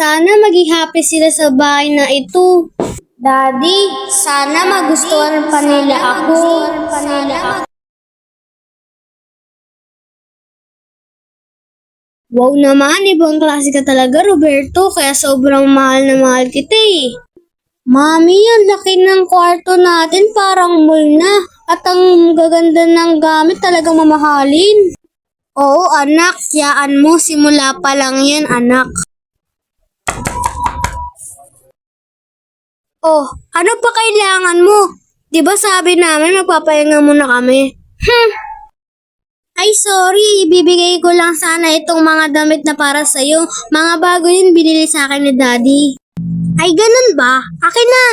Sana maging happy sila sa bahay na ito. Daddy, sana magustuhan pa nila ako. Wow naman, ibang klase ka talaga, Roberto. Kaya sobrang mahal na mahal kita eh. Mami, ang laki ng kwarto natin, parang mall na. At ang gaganda ng gamit talagang mamahalin. Oo, anak. Yaan mo, simula pa lang yan, anak. Oh, ano pa kailangan mo? Di ba sabi namin magpapahinga muna kami? Hmm. Ay, sorry. Ibibigay ko lang sana itong mga damit na para sa'yo. Mga bago yun binili sa akin ni Daddy. Ay, ganun ba? Akin na.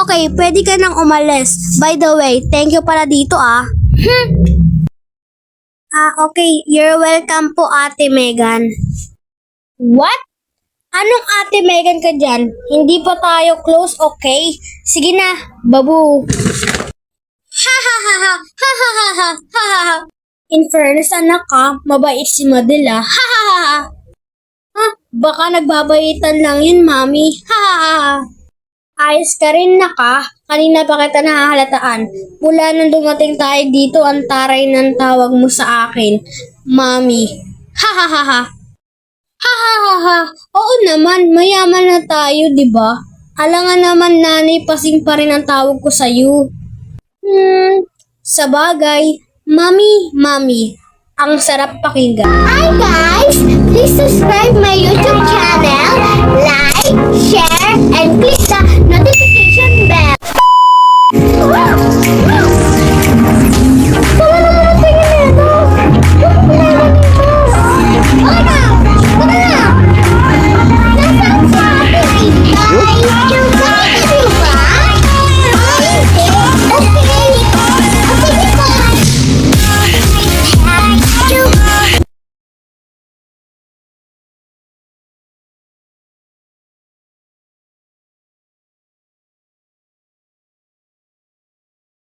Okay, pwede ka nang umalis. By the way, thank you pala dito ah. Hmm. Ah, okay. You're welcome po, Ate Megan. What? Anong ate Megan ka dyan? Hindi pa tayo close, okay? Sige na, babu. Ha ha ha ha, ha ha ha ha, ha. In fairness, anak ka, mabait si Madela. Ha ha ha ha. Ha, baka nagbabaitan lang yun, mami. Ha ha ha ha. Ayos ka rin na ka, kanina pa kita nahahalataan. Mula nang dumating tayo dito, ang taray ng tawag mo sa akin, mami. Ha ha ha ha. Ha ha ha ha. Oo naman, mayaman na tayo, di ba? Alangan naman nanay, pasing pa rin ang tawag ko sa'yo. Hmm, sa bagay, mami, mami, ang sarap pakinggan. Hi guys! Please subscribe my YouTube channel, like, share, and click the